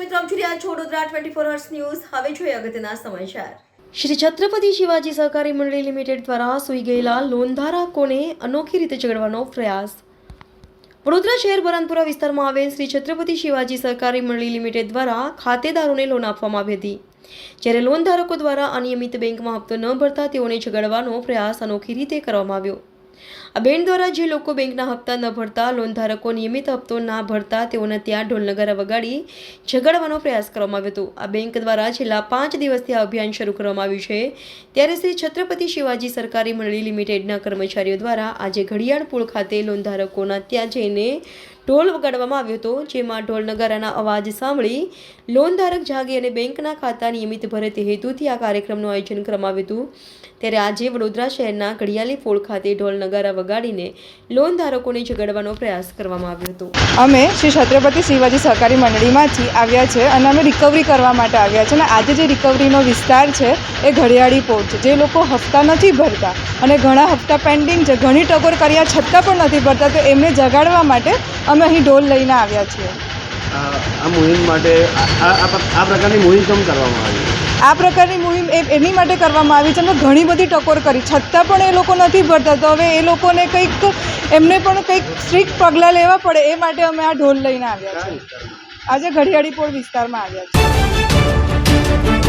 Vadodara twenty four hours news હવે જોઈએ અગત્યના સમાચાર. શ્રી છત્રપતિ શિવાજી સહકારી મંડળી લિમિટેડ દ્વારા સૂઈ ગયેલા લોન ધારકોને અનોખી રીતે ચગડવાનો પ્રયાસ? વડોદરા શહેર બરાનપુરા વિસ્તારમાં આવેલ શ્રી છત્રપતિ શિવાજી સહકારી મંડળી લિમિટેડ દ્વારા ખાતેદારોને લોન આપવામાં આવી હતી. જ્યારે લોન ધારકો દ્વારા અનિયમિત બેંકમાં હપ્તો ન ભરતા તેઓને ઝઘડવાનો પ્રયાસ અનોખી રીતે કરવામાં આવ્યો. આ બેન દ્વારા જે લોકો બેંકના હપ્તા ન ભરતા લોનધારકો નિયમિત હપ્તો ના ભરતા, તેઓને ત્યાં ઢોલનગારા વગાડી ઝઘડવાનો પ્રયાસ કરવામાં આવ્યો હતો. આ બેંક દ્વારા છેલ્લા પાંચ દિવસથી આ અભિયાન શરૂ કરવામાં આવ્યું છે. ત્યારે શ્રી છત્રપતિ શિવાજી સરકારી મંડળી લિમિટેડના કર્મચારીઓ દ્વારા આજે ઘડિયાળ પુલ ખાતે લોનધારકોના ત્યાં જઈને ઢોલ વગાડવામાં આવ્યો હતો, જેમાં ઢોલ નગારાના અવાજ સાંભળી લોન ધારક જાગે અને બેંકના ખાતા નિયમિત ભરે તે હેતુથી આ કાર્યક્રમનું આયોજન કરવામાં આવ્યું હતું. ત્યારે આજે વડોદરા શહેરના ઘડિયાળી ફોળ ખાતે ઢોલ નગારા વગાડીને લોન ધારકોને જગાડવાનો પ્રયાસ કરવામાં આવ્યો હતો. અમે શ્રી છત્રપતિ શિવાજી સહકારી મંડળીમાંથી આવ્યા છે અને અમે રિકવરી કરવા માટે આવ્યા છે અને આજે જે રિકવરીનો વિસ્તાર છે એ ઘડિયાળી પોર્ટ છે. જે લોકો હપ્તા નથી ભરતા અને ઘણા હપ્તા પેન્ડિંગ છે. ઘણી ટકોર કર્યા છતાં પણ નથી ભરતા. તો એમને જગાડવા માટે અમે અહીં ઢોલ લઈને આવ્યા છીએ આ મુહિમ માટે આ પ્રકારની મુહિમ કેમ કરવામાં આવી? આ પ્રકારની મુહિમ એની માટે કરવામાં આવી છે. અમે ઘણી બધી ટકોર કરી. છતાં પણ એ લોકો નથી ભરતા. તો હવે એ લોકોને કંઈક એમને પણ કંઈક સ્ટ્રિક્ટ પગલાં લેવા પડે એ માટે અમે આ ઢોલ લઈને આવ્યા છીએ. આજે ઘડિયાળી પોળ વિસ્તારમાં આવ્યા છીએ.